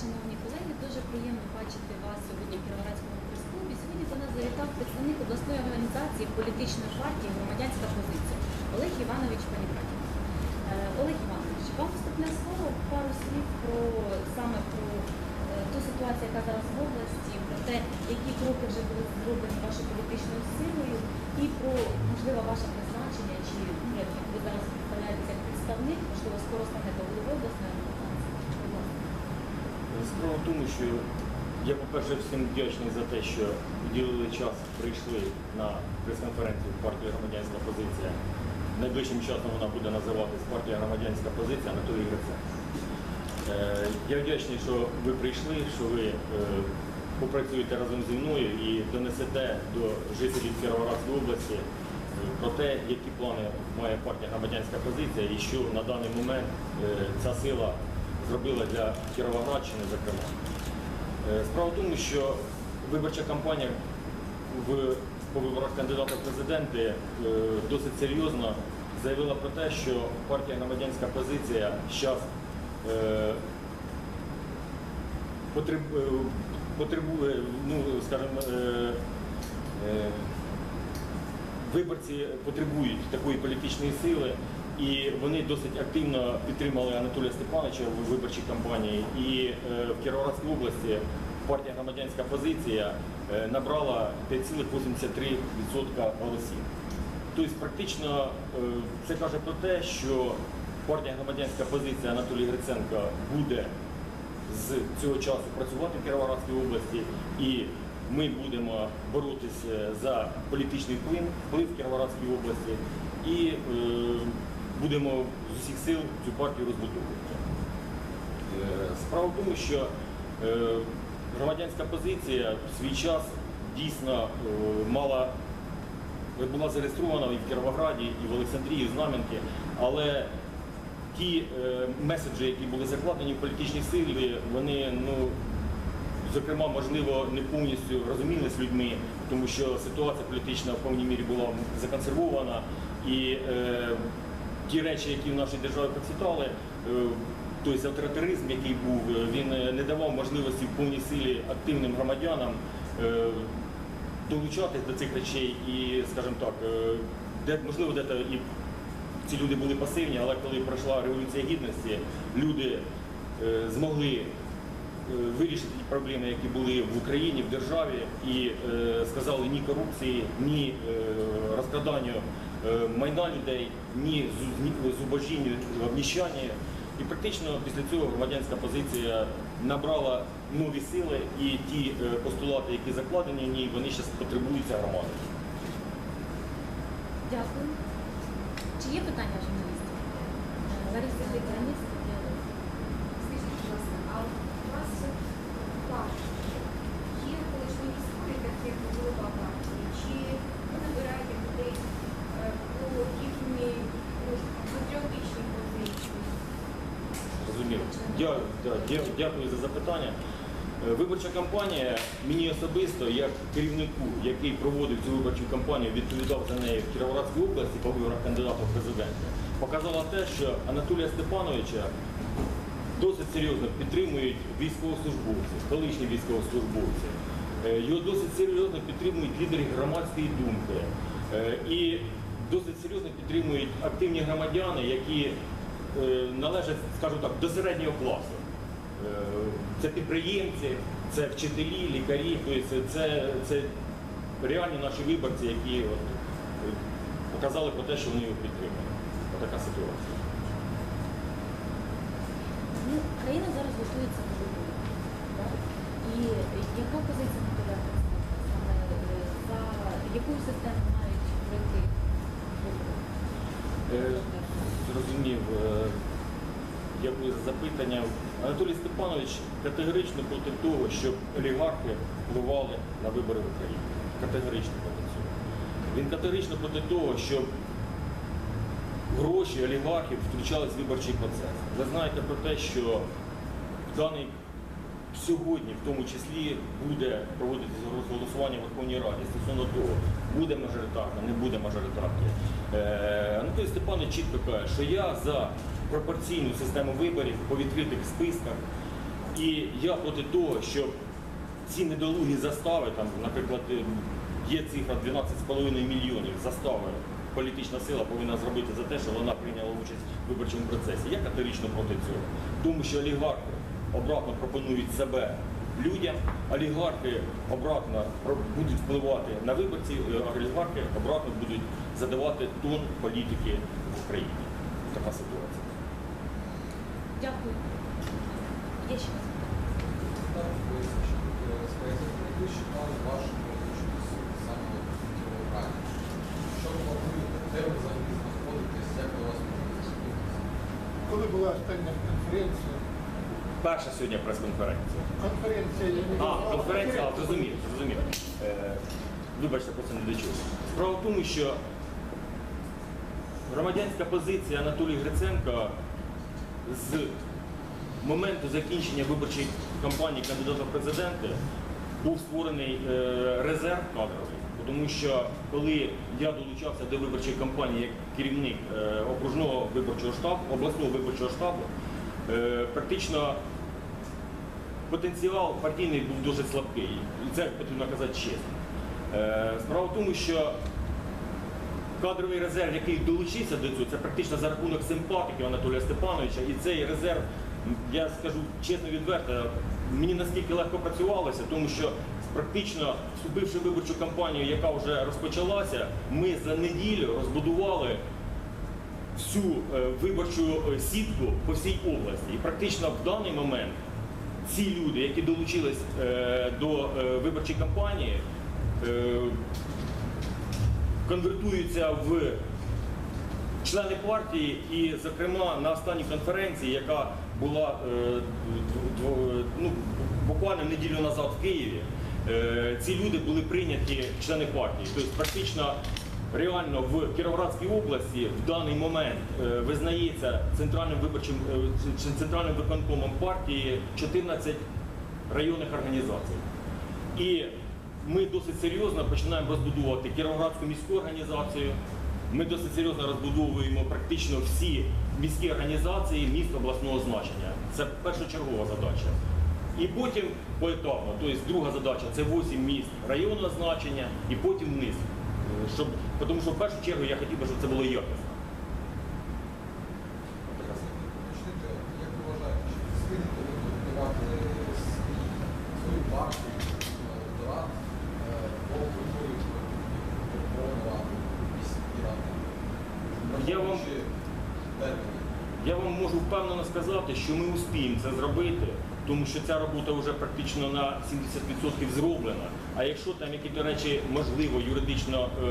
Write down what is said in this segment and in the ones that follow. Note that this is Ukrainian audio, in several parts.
шановні колеги, дуже приємно бачити вас сьогодні в Кіровоградському прес-клубі. Сьогодні до нас завітав представник обласної організації політичної партії Громадянська позиція Олег Іванович Панікатів. Е, Олег Іванович, вам вступне слово пару слів про саме про е, ту ситуацію, яка зараз в області, про те, які кроки вже були зроблені вашою політичною силою, і про можливо ваше призначення, чи ну, як ви зараз представляєтеся як представник, можливо, скоро станете головою обласної. Справа в тому, що я, по-перше, всім вдячний за те, що виділили час, прийшли на прес-конференцію партії громадянська позиція. Найближчим часом вона буде називатись партія громадянська позиція Анатолій Грицак. Е, Я вдячний, що ви прийшли, що ви е, попрацюєте разом зі мною і донесете до жителів Кіровоградської області е, про те, які плани має партія громадянська позиція і що на даний момент е, ця сила зробила для Кіровоградщини, зокрема. Е, Справа в тому, що виборча кампанія в, по виборах кандидата в президенти е, досить серйозно заявила про те, що партія громадянська позиція зараз е, потреб- потребує, ну, скажімо, виборці потребують такої політичної сили, і вони досить активно підтримали Анатолія Степановича в виборчій кампанії. І е, в Кіровоградській області партія громадянська позиція е, набрала 5,83% голосів. Тобто, практично е, це каже про те, що партія громадянська позиція Анатолія Гриценка буде з цього часу працювати в Кіровоградській області, і ми будемо боротися за політичний вплив, вплив в Кіровоградській області і е, будемо з усіх сил цю партію розбудовувати. Е, Справа в тому, що е, громадянська позиція в свій час дійсно е, мала була зареєстрована і в Кіровограді, і в Олександрії, і в Знам'янки, але ті меседжі, які були закладені в політичні сили, вони, ну, зокрема, можливо, не повністю розумілись людьми, тому що ситуація політична в повній мірі була законсервована, і ті речі, які в нашій державі процвітали, е, тобто авторитаризм, який був, е, він е, не давав можливості в повній силі активним громадянам долучатись до цих речей і, скажімо так, де, можливо, де і ці люди були пасивні, але коли пройшла революція гідності, люди змогли вирішити ті проблеми, які були в Україні, в державі, і сказали ні корупції, ні розкраданню майна людей, ні зу- обніщання. І практично після цього громадянська позиція набрала нові сили, і ті е, постулати, які закладені в ній, вони зараз потребуються громади. Дякую. Чи є питання журналістів? Е, Лариса Вікторівна, Скажіть, будь ласка, а у вас так, є колишні військові, так як голова партії, чи ви набираєте людей е, по їхній ну, патріотичній позиції? Зрозуміло. Дя- да, дя- Дякую за запитання. Е, Виборча кампанія мені особисто, як керівнику, який проводив цю виборчу кампанію, відповідав за неї в Кіровоградській області по виборах кандидата в президенти, показала те, що Анатолія Степановича досить серйозно підтримують військовослужбовці, колишні військовослужбовці. Е, Його досить серйозно підтримують лідери громадської думки. Е, І досить серйозно підтримують активні громадяни, які е, належать, скажімо так, до середнього класу. Це підприємці, це вчителі, лікарі, тобто це, це реальні наші виборці, які от, е, показали про те, що вони його підтримують. Така ситуація. ну, країна зараз готується до виборів. І яка позиція е, за яку систему мають пройти? Е, Зрозумів. Дякую за запитання. Анатолій Степанович категорично проти того, щоб олігархи впливали на вибори в Україні. Категорично проти цього. Він категорично проти того, щоб гроші олігархів втручались в виборчий процес. Ви знаєте про те, що в даний сьогодні, в тому числі, буде проводитися голосування в Верховній Раді стосовно того, буде мажоритарна, не буде мажоритарки. Е, Анатолій Степанович чітко каже, що я за пропорційну систему виборів по відкритих списках, І я проти того, щоб ці недолугі застави, там, наприклад, е, є цифра 12,5 мільйонів застави. Політична сила повинна зробити за те, що вона прийняла участь в виборчому процесі. Я категорично проти цього. Тому що олігархи обратно пропонують себе людям, олігархи обратно будуть впливати на виборців, е, олігархи обратно будуть задавати тон політики в Україні. Така ситуація. Дякую. Є ще до вас? Коли була остання конференція, Перша сьогодні прес-конференція. конференція я не А, конференція, а, зрозумів, зрозумів. Е, вибачте, просто не дочув. Справа в тому, що громадянська позиція Анатолія Гриценка з моменту закінчення виборчої кампанії кандидата в президенти був створений е, резерв кадровий. Тому що коли я долучався до виборчої кампанії як керівник е, окружного виборчого штабу, обласного виборчого штабу, е, практично потенціал партійний був дуже слабкий. І це потрібно казати чесно. Справа в тому, що кадровий резерв, який долучився до цього, це практично за рахунок симпатиків Анатолія Степановича. І цей резерв, я скажу чесно відверто, мені наскільки легко працювалося, тому що практично вступивши в виборчу кампанію, яка вже розпочалася, ми за неділю розбудували всю е, виборчу е, сітку по всій області. І практично в даний момент ці люди, які долучились е, до виборчої кампанії, конвертуються в члени партії, і, зокрема, на останній конференції, яка була е, ну, буквально неділю назад в Києві, е, ці люди були прийняті члени партії. Тобто практично реально в Кіровоградській області в даний момент е, визнається центральним виборчим центральним виконкомом партії 14 районних організацій. І ми досить серйозно починаємо розбудовувати Кіровоградську міську організацію. Ми досить серйозно розбудовуємо практично всі міські організації міст обласного значення. Це першочергова задача. І потім поетапно, тобто друга задача це 8 міст районного значення і потім вниз. Е, Щоб, тому що в першу чергу я хотів би, щоб це було якісно. Така Почнете, як ви вважаєте, чи встигнете ви готувати свій, свою партію, електорат е, по виборі Верховної Ради, міській ради? Я вам- Враховуючи терміни. Я вам можу впевнено сказати, що ми успіємо це зробити, тому що ця робота вже практично на 70% зроблена. А якщо там якісь речі можливо юридично е,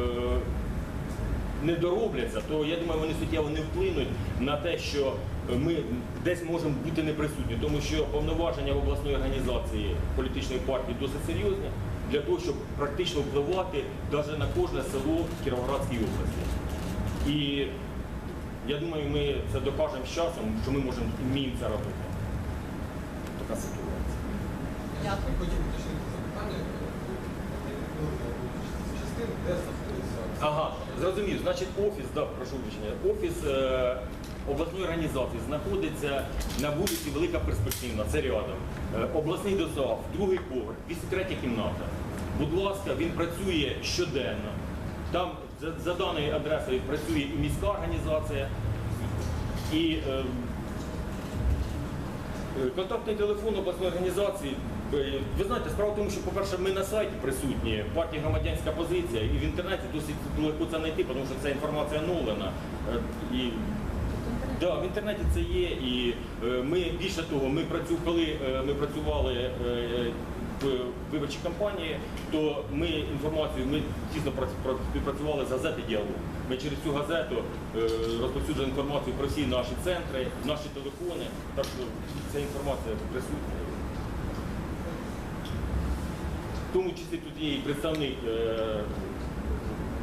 не доробляться, то я думаю, вони суттєво не вплинуть на те, що ми десь можемо бути неприсутні, тому що повноваження в обласної організації політичної партії досить серйозні для того, щоб практично впливати навіть на кожне село в Кіровоградській області. І я думаю, ми це докажемо з часом, що ми можемо вміємо це робити. Така ситуація. Дякую. Хотів уточнити запитання, ви не частин, де знаходиться Ага, зрозумів. Значить, офіс, да, прошу вибачення, офіс е, обласної організації знаходиться на вулиці Велика Перспективна, це рядом. Е, обласний дозав, другий поверх, 203 кімната. Будь ласка, він працює щоденно. Там за, за даною адресою працює і міська організація, і е, Е, Контактний телефон обласної організації. е, Ви знаєте, справа в тому, що, по-перше, ми на сайті присутні, партія громадянська позиція, і в інтернеті досить легко це знайти, тому що ця інформація оновлена. Е, І Да, в інтернеті це є, і е, ми більше того, ми працю, коли ми працювали в виборчій кампанії, то ми інформацію, ми тісно співпрацювали з газети діалог. Ми через цю газету е, розповсюджували інформацію про всі наші центри, наші телефони. Так що ця інформація присутня. В тому числі тут є і представник е,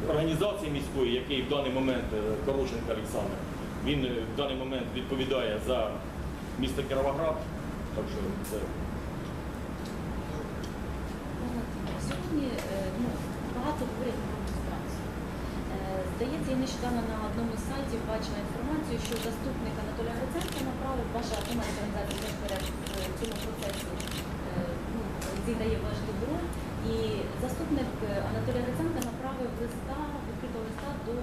організації міської, який в даний момент е, Короченко Олександр. Він в даний момент відповідає за місто Кіровоград. Так що це Е, ну, багато говорять про люстрацію. Е, Здається, я нещодавно на одному з сайтів бачила інформацію, що заступник Анатолія Гриценка направив ваша громадська організація е, в цьому процесі ну, зіграє важливу роль. І заступник Анатолія Гриценка направив листа, відкритого листа до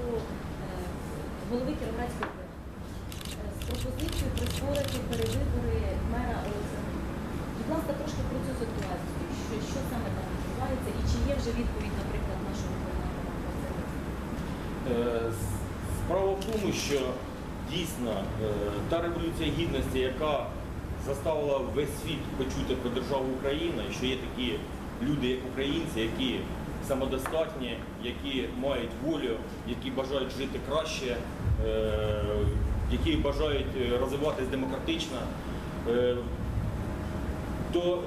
голови Кіровоградської е, з пропозицією прискорити перевибори мера Олександрії. Будь ласка, трошки про цю ситуацію, що, що саме там відбувається і чи є вже відповідь, наприклад, нашого губернатора? Е, Справа в тому, що дійсно е, та революція гідності, яка заставила весь світ почути про державу Україна, що є такі люди, як українці, які самодостатні, які мають волю, які бажають жити краще, е, які бажають розвиватись демократично. то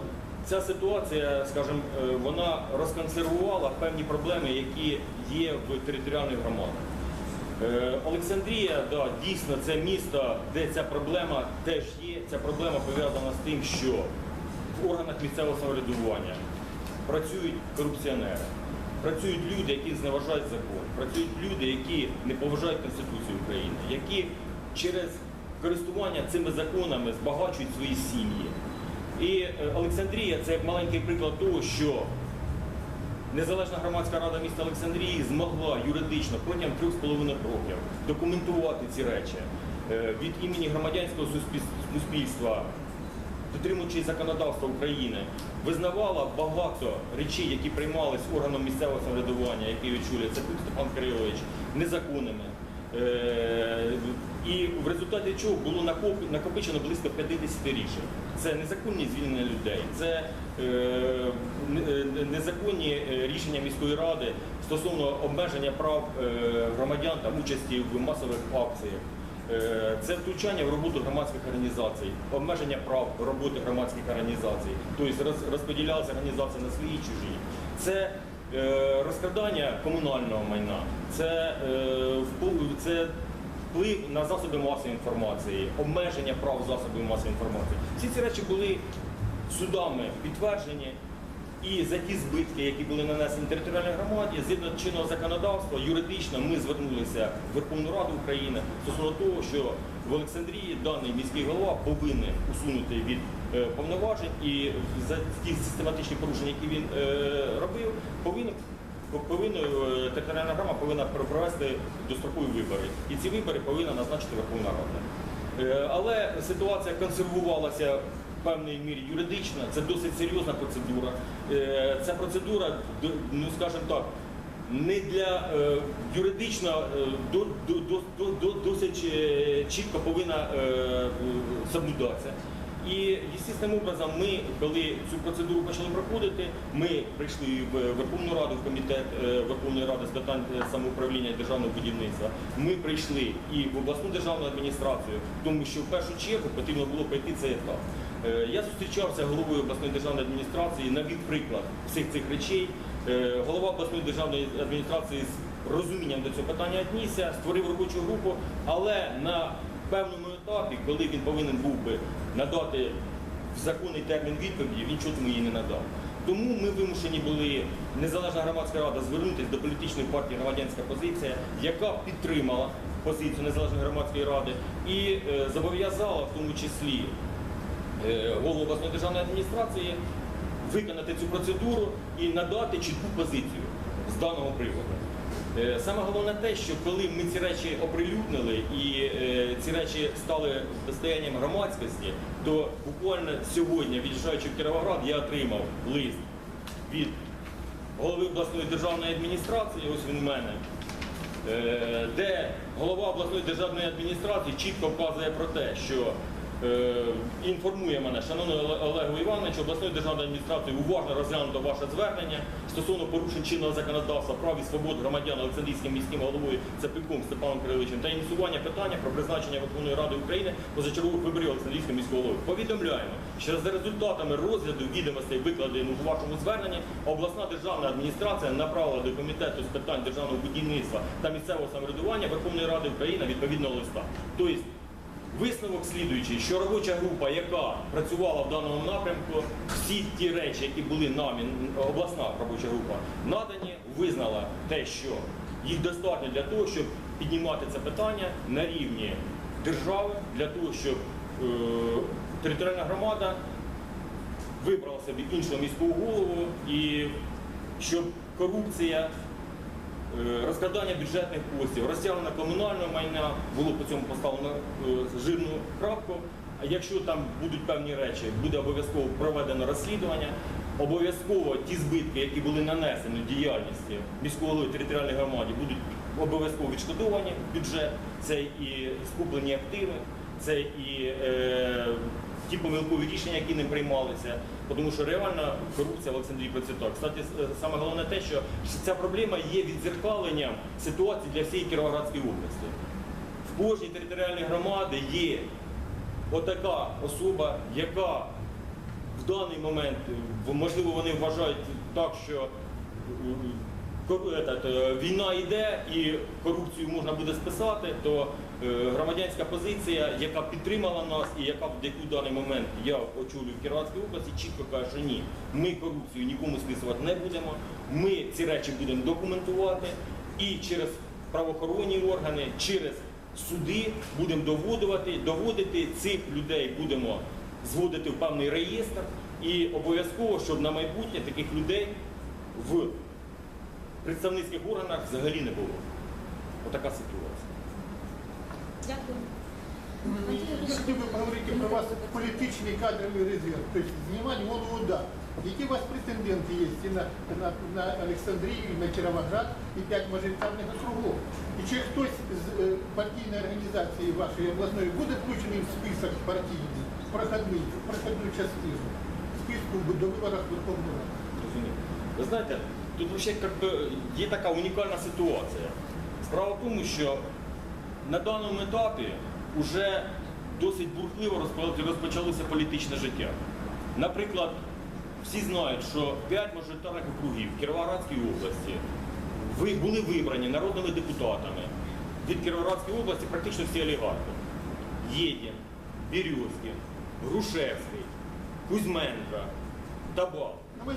ця ситуація, скажімо, е, вона розконсервувала певні проблеми, які є в територіальних громадах. Е, Олександрія, да, дійсно, це місто, де ця проблема теж є. Ця проблема пов'язана з тим, що в органах місцевого самоврядування працюють корупціонери, працюють люди, які зневажають закон, працюють люди, які не поважають Конституцію України, які через користування цими законами збагачують свої сім'ї. І е, Олександрія це як маленький приклад того, що Незалежна громадська рада міста Олександрії змогла юридично протягом трьох з половиною років документувати ці речі Е, від імені громадянського суспільства, дотримуючись законодавства України, визнавала багато речей, які приймались органом місцевого самоврядування, який очолює Цапюк Степан Кирилович, незаконними. Е, І в результаті чого було накоп- накопичено близько 50 рішень. Це незаконні звільнення людей, це е, е, незаконні рішення міської ради стосовно обмеження прав громадян та участі в масових акціях. Це втручання в роботу громадських організацій, обмеження прав роботи громадських організацій, тобто роз- розподілялася організація на свої чужі. Це розкрадання комунального майна, це, е, це вплив на засоби масової інформації, обмеження прав засобів масової інформації. Всі ці речі були судами підтверджені. І за ті збитки, які були нанесені територіальній громаді, згідно чинного законодавства, юридично ми звернулися в Верховну Раду України стосовно того, що в Олександрії даний міський голова повинен усунути від е, повноважень і за ті систематичні порушення, які він е, робив, повинен повинна е, територіальна громада повинна про- провести дострокові вибори. І ці вибори повинна назначити Верховна Рада. Але ситуація консервувалася в певній мірі юридично, це досить серйозна процедура. Е, Ця процедура, ну скажімо так, не для е, юридично е, до, до, до, до, до- досить чітко повинна соблюдатися. І естественним образом ми, коли цю процедуру почали проходити, ми прийшли в Верховну Раду, в комітет Верховної Ради з питань самоуправління державного будівництва. Ми прийшли і в обласну державну адміністрацію, тому що в першу чергу потрібно було пройти цей етап. Е, Я зустрічався головою обласної державної адміністрації, навів приклад всіх цих речей. Е, Голова обласної державної адміністрації з розумінням до цього питання віднісся, створив робочу групу, але на певному етапі, коли він повинен був би надати в законний термін відповіді, він чого її не надав. Тому ми вимушені були, незалежна громадська рада, звернутися до політичної партії громадянська позиція, яка підтримала позицію незалежної громадської ради і е, зобов'язала в тому числі голову обласної державної адміністрації виконати цю процедуру і надати чітку позицію з даного приводу. Е, Саме головне те, що коли ми ці речі оприлюднили і е, ці речі стали достоянням громадськості, то буквально сьогодні, від'їжджаючи в Кіровоград, я отримав лист від голови обласної державної адміністрації, ось він у мене, е, де голова обласної державної адміністрації чітко вказує про те, що е, інформує мене, шановний Олегу Івановичу, обласної державної адміністрації уважно розглянуто ваше звернення стосовно порушень чинного законодавства прав і свобод громадян Олександрійським міським головою Цапиком Степаном Кириловичем та ініціювання питання про призначення Верховної Ради України позачергових виборів Олександрійського міського голови. Повідомляємо, що за результатами розгляду відомостей, викладених у вашому зверненні, обласна державна адміністрація направила до комітету з питань державного будівництва та місцевого самоврядування Верховної Ради України відповідного листа. Тобто Висновок слідуючий, що робоча група, яка працювала в даному напрямку, всі ті речі, які були нами, обласна робоча група, надані, визнала те, що їх достатньо для того, щоб піднімати це питання на рівні держави, для того, щоб е, територіальна громада вибрала собі іншого міського голову і щоб корупція, розкрадання бюджетних коштів, розтягнення комунального майна було по цьому поставлено е, жирну крапку. А якщо там будуть певні речі, буде обов'язково проведено розслідування. Обов'язково ті збитки, які були нанесені діяльності міського голови територіальної громади, будуть обов'язково відшкодовані в бюджет. Це і скуплені активи, це і е, ті помилкові рішення, які не приймалися. Тому що реальна корупція в Олександрії працює так. Кстати, саме головне те, що ця проблема є відзеркаленням ситуації для всієї Кіровоградської області. В кожній територіальній громаді є отака особа, яка в даний момент, можливо, вони вважають так, що е, е, війна йде і корупцію можна буде списати, то громадянська позиція, яка підтримала нас і яка в яку даний момент я очолюю в Кіровоградській області, чітко каже, що ні, ми корупцію нікому списувати не будемо, ми ці речі будемо документувати і через правоохоронні органи, через суди будемо доводити, доводити цих людей будемо зводити в певний реєстр і обов'язково, щоб на майбутнє таких людей в представницьких органах взагалі не було. Отака ситуація. Дякую. Я хотів би поговорити про вас політичний кадровий резерв, тобто знімати голову да. Які у вас претенденти є і на, на, на Олександрію, і на Кіровоград і п'ять мажоритарних округов? І чи хтось з е, партійної організації вашої обласної буде включений в список партійний, проходний, в проходну частину списку до виборів Верховної Ради? Розумію. Ви знаєте, тут ще є така унікальна ситуація. Справа в тому, що на даному етапі вже досить бурхливо розпочалося політичне життя. Наприклад, всі знають, що 5 мажоритарних округів в Кіровоградській області були вибрані народними депутатами від Кіровоградської області практично всі олігархи. Єдін, Бірюзкін, Грушевський, Кузьменко, Табак. Ну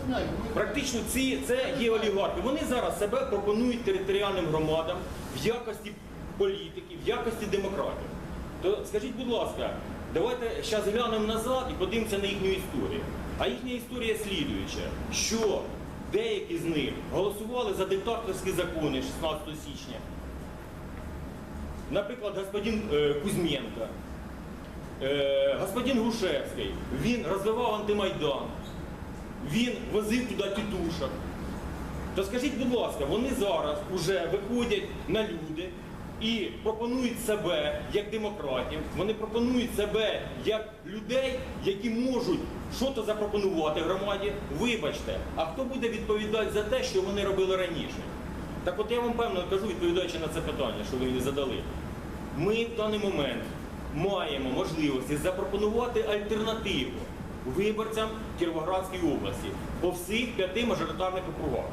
Практично ці це є олігархи. Вони зараз себе пропонують територіальним громадам в якості політиків, в якості демократів. То скажіть, будь ласка, давайте зараз глянемо назад і подивимося на їхню історію. А їхня історія слідуюча, що деякі з них голосували за диктаторські закони 16 січня. Наприклад, господин е, Кузьменко, е, господин Грушевський, він розвивав антимайдан, він возив туди тітушок. То скажіть, будь ласка, вони зараз вже виходять на люди і пропонують себе як демократів, вони пропонують себе як людей, які можуть щось запропонувати громаді. Вибачте, а хто буде відповідати за те, що вони робили раніше? Так от я вам певно кажу, відповідаючи на це питання, що ви мені задали. Ми в даний момент маємо можливості запропонувати альтернативу виборцям Кіровоградської області по всіх п'яти мажоритарних округах.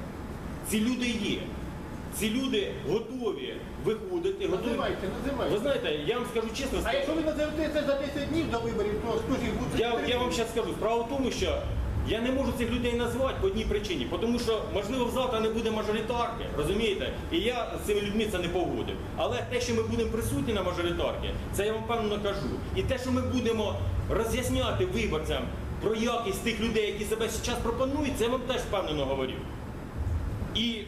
Ці люди є. Ці люди готові виходити, готові. називайте, називайте. Ви знаєте, я вам скажу чесно, А якщо ви назовете це за 10 днів до виборів, то хто ж їх буде? я, я вам зараз скажу, справа в тому, що я не можу цих людей назвати по одній причині, тому що, можливо, завтра не буде мажоритарки, розумієте? І я з цими людьми це не погодив. Але те, що ми будемо присутні на мажоритарки, це я вам певно кажу. І те, що ми будемо роз'ясняти виборцям про якість тих людей, які себе зараз пропонують, це я вам теж впевнено говорю. І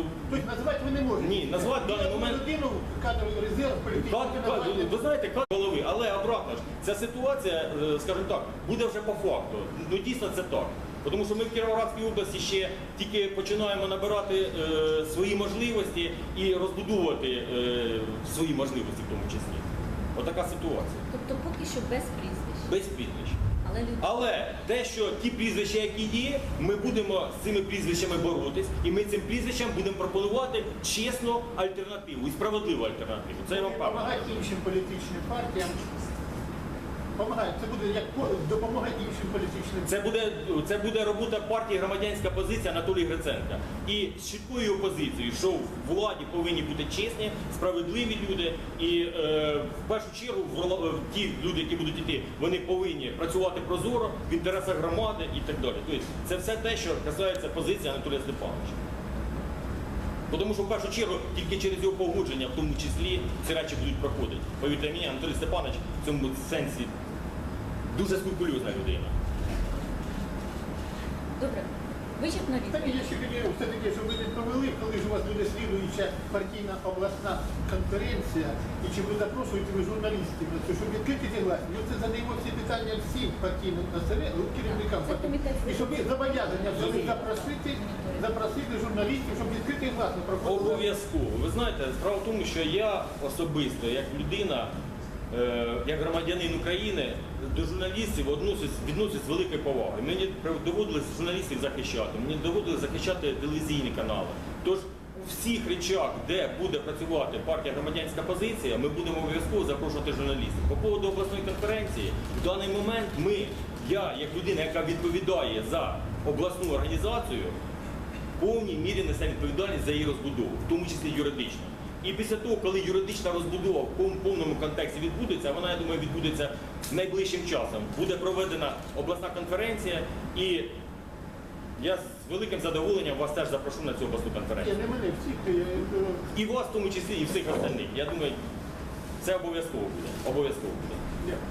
е, Тобто називати ви не можете? Ні, назвати в даний момент- людину кадровий резерв політичний Кад- ви знаєте, кад голови, але обратно ж, ця ситуація, е, скажімо так, буде вже по факту. Ну дійсно це так. Тому що ми в Кіровоградській області ще тільки починаємо набирати е, свої можливості і розбудовувати е, свої можливості в тому числі. Отака ситуація. Тобто поки що без прізвищ. Без прізвищ. Але. Але те, що ті прізвища, які є, ми будемо з цими прізвищами боротись, і ми цим прізвищам будемо пропонувати чесну альтернативу і справедливу альтернативу. Це я вам пам'ятаю. Іншим політичним партіям. Помагати. Це буде як допомога іншим політичним Це буде, це буде робота партії громадянська позиція Анатолія Гриценка. І з чіткою опозицією, що в владі повинні бути чесні, справедливі люди. І е, в першу чергу ті люди, які будуть йти, вони повинні працювати прозоро в інтересах громади і так далі. Тобто це все те, що касається позиції Анатолія Степановича. Тому що в першу чергу тільки через його погодження, в тому числі, ці речі будуть проходити. Повірте мені, Анатолій Степанович в цьому сенсі дуже скрупульозна людина. Вичерпна Так, відповідь. я ще хотів все-таки, щоб ви відповіли, коли ж у вас буде слідуюча партійна обласна конференція, і чи ви запрошуєте ви журналістів на це, щоб відкрити ті власні. Ми це задаємо всі питання всім партійним населенням, ну, керівникам Це партій. комітет І щоб ви зобов'язання взяли запросити, запросити журналістів, щоб відкрити власне проходити. Обов'язково. Ви знаєте, справа в тому, що я особисто, як людина, як громадянин України, до журналістів відносусь з великою повагою. Мені доводилось журналістів захищати, мені доводилось захищати телевізійні канали. Тож у всіх речах, де буде працювати партія громадянська позиція, ми будемо обов'язково запрошувати журналістів. По поводу обласної конференції, в даний момент ми, я як людина, яка відповідає за обласну організацію, в повній мірі несе відповідальність за її розбудову, в тому числі юридично. І після того, коли юридична розбудова в повному контексті відбудеться, вона, я думаю, відбудеться найближчим часом. Буде проведена обласна конференція, і я з великим задоволенням вас теж запрошу на цю обласну конференцію. не мене, всіх. І вас, в тому числі, і всіх остальних. Я думаю, це обов'язково буде. Обов'язково буде. дякую.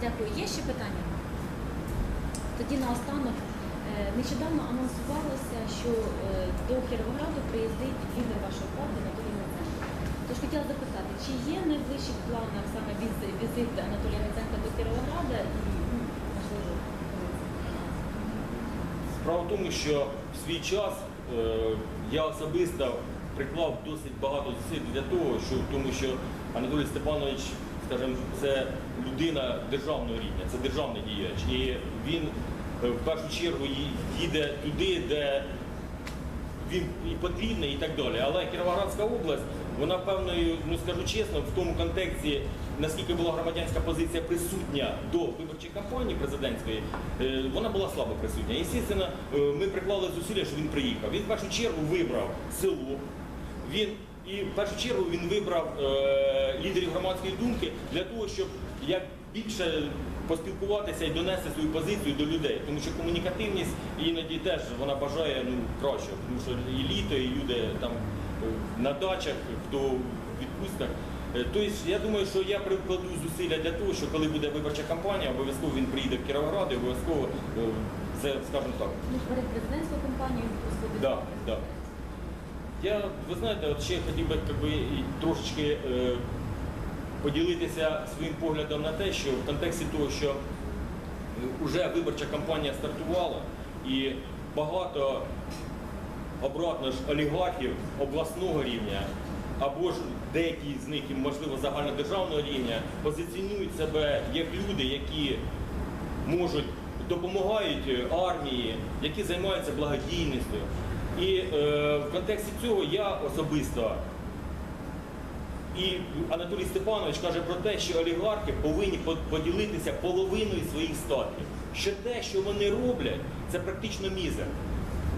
Дякую. Є ще питання? Тоді наостанок. Е, Нещодавно анонсувалося, що е, до Кіровограду приїздить лідер вашої партії Анатолій Гриценко. Тож хотіла запитати, чи є найближчих планах саме віз- візит Анатолія Гриценка до Кіровограда і ну, можливо Справа в тому, що в свій час е, я особисто приклав досить багато зусиль для того, що тому що Анатолій Степанович, скажімо, це людина державного рівня, це державний діяч. І він в першу чергу їде туди, де він і потрібний і так далі. Але Кіровоградська область, вона певною, ну скажу чесно, в тому контексті, наскільки була громадянська позиція присутня до виборчої кампанії президентської, е, вона була слабо присутня. І, звісно, е, ми приклали зусилля, що він приїхав. Він в першу чергу вибрав село. Він і в першу чергу він вибрав е, лідерів громадської думки для того, щоб як більше поспілкуватися і донести свою позицію до людей, тому що комунікативність іноді теж вона бажає ну кращого, тому що і літо, і люди там е, на дачах, хто в відпустках. Е, Тобто я думаю, що я прикладу зусилля для того, що коли буде виборча кампанія, обов'язково він приїде в Кіровоград і обов'язково е, це, скажімо так, ну, перед президентською кампанією. Да, да. Я, ви знаєте, от ще хотів би якби, трошечки е, поділитися своїм поглядом на те, що в контексті того, що вже виборча кампанія стартувала і багато обратно ж олігархів обласного рівня або ж деякі з них, можливо, загальнодержавного рівня позиціонують себе як люди, які можуть допомагають е, армії, які займаються благодійністю. І е, в контексті цього я особисто і Анатолій Степанович каже про те, що олігархи повинні поділитися половиною своїх статків. Що те, що вони роблять, це практично мізер.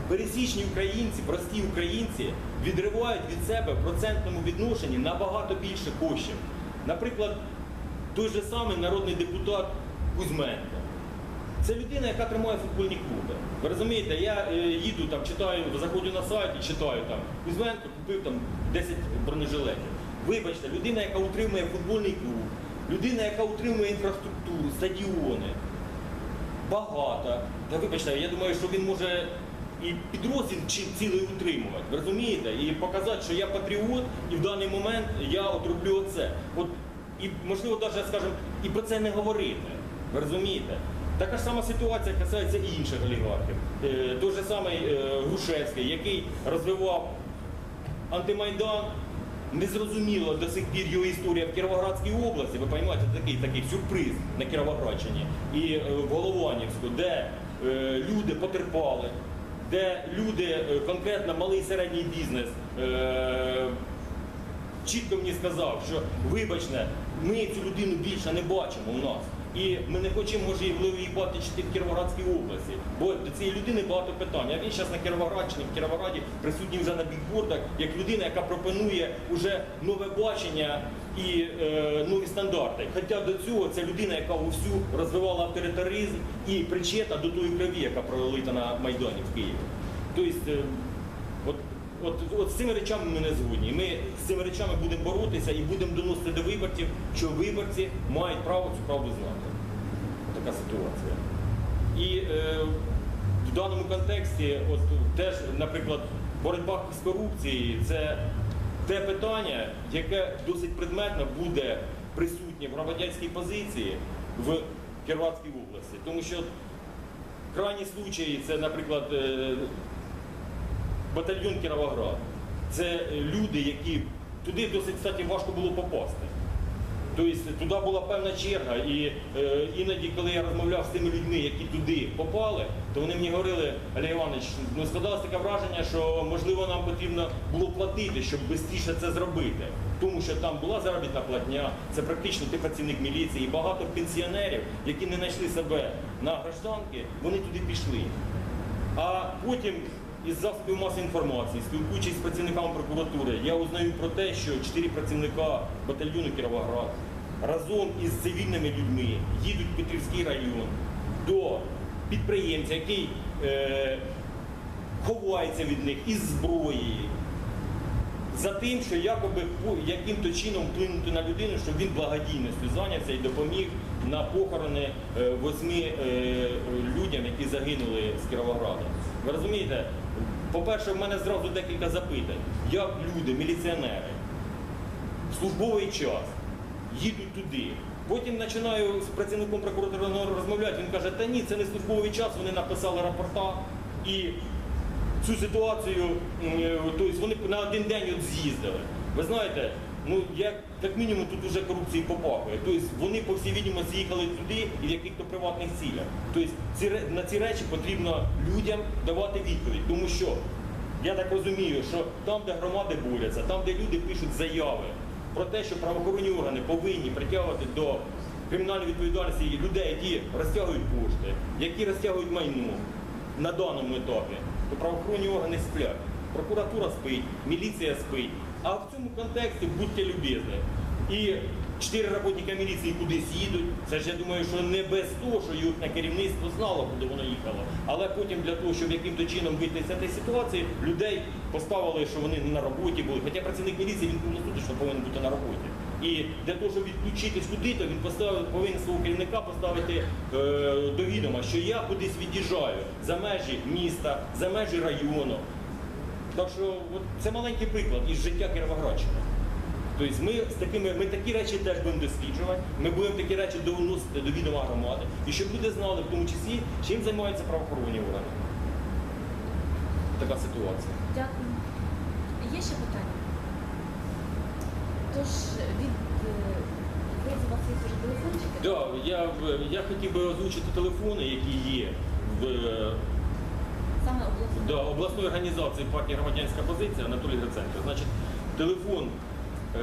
Пересічні українці, прості українці відривають від себе в процентному відношенні набагато більше коштів. Наприклад, той же самий народний депутат Кузьменко. Це людина, яка тримає футбольні клуби. Ви розумієте, я е, їду там, читаю, заходжу на сайт і читаю там. Кузьменко купив там 10 бронежилетів. Вибачте, людина, яка утримує футбольний клуб, людина, яка утримує інфраструктуру, стадіони, багата. Та вибачте, я думаю, що він може і підрозділ цілий утримувати. Ви розумієте? І показати, що я патріот, і в даний момент я от роблю оце. От і можливо, навіть скажімо, і про це не говорити. Ви розумієте? Така ж сама ситуація касається і інших олігархів. Е, той же самий е, Грушевський, який розвивав антимайдан. Незрозуміло до сих пір його історія в Кіровоградській області. Ви розумієте, такий такий сюрприз на Кіровоградщині і е, в Голованівську, де е, люди потерпали, де люди, е, конкретно малий і середній бізнес, чітко мені сказав, що вибачте, ми цю людину більше не бачимо у нас. І ми не хочемо, може, її бачити в Кіровоградській області, бо до цієї людини багато питань. А він зараз на Кіровоградщині, в Кіровограді присутній вже на бікбордах, як людина, яка пропонує уже нове бачення і е, нові стандарти. Хоча до цього це людина, яка вовсю розвивала авторитаризм і причетна до тої крові, яка пролита на Майдані в Києві. Тобто, е, от От, з цими речами ми не згодні. Ми з цими речами будемо боротися і будемо доносити до виборців, що виборці мають право цю правду знати. Така ситуація. І е, в даному контексті, от теж, наприклад, боротьба з корупцією це те питання, яке досить предметно буде присутнє в громадянській позиції в Кіровоградській області. Тому що крайні случаї це, наприклад, е, батальйон Кіровоград. Це е, люди, які туди досить кстати, важко було попасти. Тобто туди була певна черга, і е, іноді, коли я розмовляв з тими людьми, які туди попали, то вони мені говорили, Олег Іванович, ну складалось таке враження, що можливо нам потрібно було платити, щоб швидше це зробити. Тому що там була заробітна платня, це практично ти працівник міліції, і багато пенсіонерів, які не знайшли себе на гражданки, вони туди пішли. А потім із засобів масової інформації, спілкуючись з працівниками прокуратури, я узнаю про те, що чотири працівника батальйону Кіровоград разом із цивільними людьми їдуть в Петрівський район до підприємця, який е, ховається від них із зброєю, за тим, що якоби яким-то чином вплинути на людину, щоб він благодійністю зайнявся і допоміг на похорони е, восьми е, людям, які загинули з Кіровограда. Ви розумієте? По-перше, в мене зразу декілька запитань. Як люди, міліціонери, в службовий час їдуть туди. Потім починаю з працівником прокуратури розмовляти. Він каже, та ні, це не службовий час, вони написали рапорта і цю ситуацію, тобто вони на один день от з'їздили. Ви знаєте, ну як, як мінімум тут вже корупції попахує. Тобто вони по всій відомо з'їхали туди і в яких-то приватних цілях. Тобто ці, на ці речі потрібно людям давати відповідь, тому що я так розумію, що там, де громади борються, там, де люди пишуть заяви про те, що правоохоронні органи повинні притягувати до кримінальної відповідальності людей, які розтягують кошти, які розтягують майно на даному етапі, то правоохоронні органи сплять. Прокуратура спить, міліція спить. А в цьому контексті будьте любезні. І чотири роботника міліції кудись їдуть. Це ж я думаю, що не без того, що їхнє керівництво знало, куди воно їхало. Але потім для того, щоб яким-то чином вийти з цієї ситуації, людей поставили, що вони не на роботі були. Хоча працівник міліції він круглосуточно повинен бути на роботі. І для того, щоб відключитись куди, то він поставив, повинен свого керівника поставити е, до відома, що я кудись від'їжджаю за межі міста, за межі району. Так що от, це маленький приклад із життя Кіровоградщини. Тобто ми з такими, ми такі речі теж будемо досліджувати, ми будемо такі речі доносити до відома громади. І щоб люди знали, в тому числі, чим займаються правоохоронні органи. Така ситуація. Дякую. Є ще питання? Тож від е, вас є вже телефончики? Да, я, я хотів би озвучити телефони, які є в е, Саме обласно. до обласної організації партії громадянська позиція Анатолій Гриценко. Значить, телефон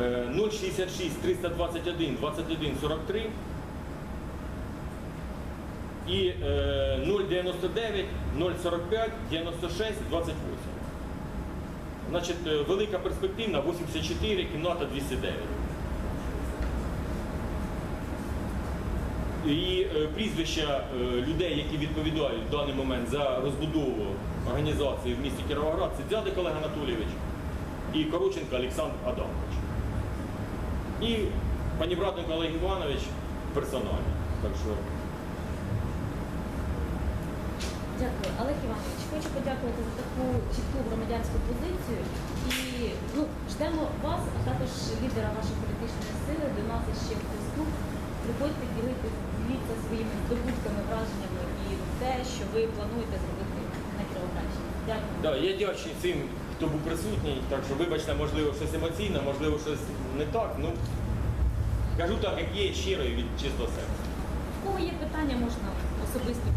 е, 066 321 21 43 і е, 099 045 96 28. Значить, е, велика перспективна 84, кімната 209. І е, прізвища е, людей, які відповідають в даний момент за розбудову організації в місті Кіровоград, це Дзядик Олег Анатолійович і Короченко Олександр Адамович. І панівратник Олег Іванович персонально. Так що Дякую. Олег Іванович, хочу подякувати за таку чітку громадянську позицію. І ну, ждемо вас, а також лідера вашої політичної сили до нас ще в Фейсбук. Приходьте ділити, діліться своїми здобутками, враженнями і те, що ви плануєте зробити на Кіровоградщині. Дякую. да, я дякую всім, хто був присутній. Так що, вибачте, можливо, щось емоційне, можливо, щось не так. Ну, кажу так, як є, щиро і від чистого серця. У кого є питання, можна особисто.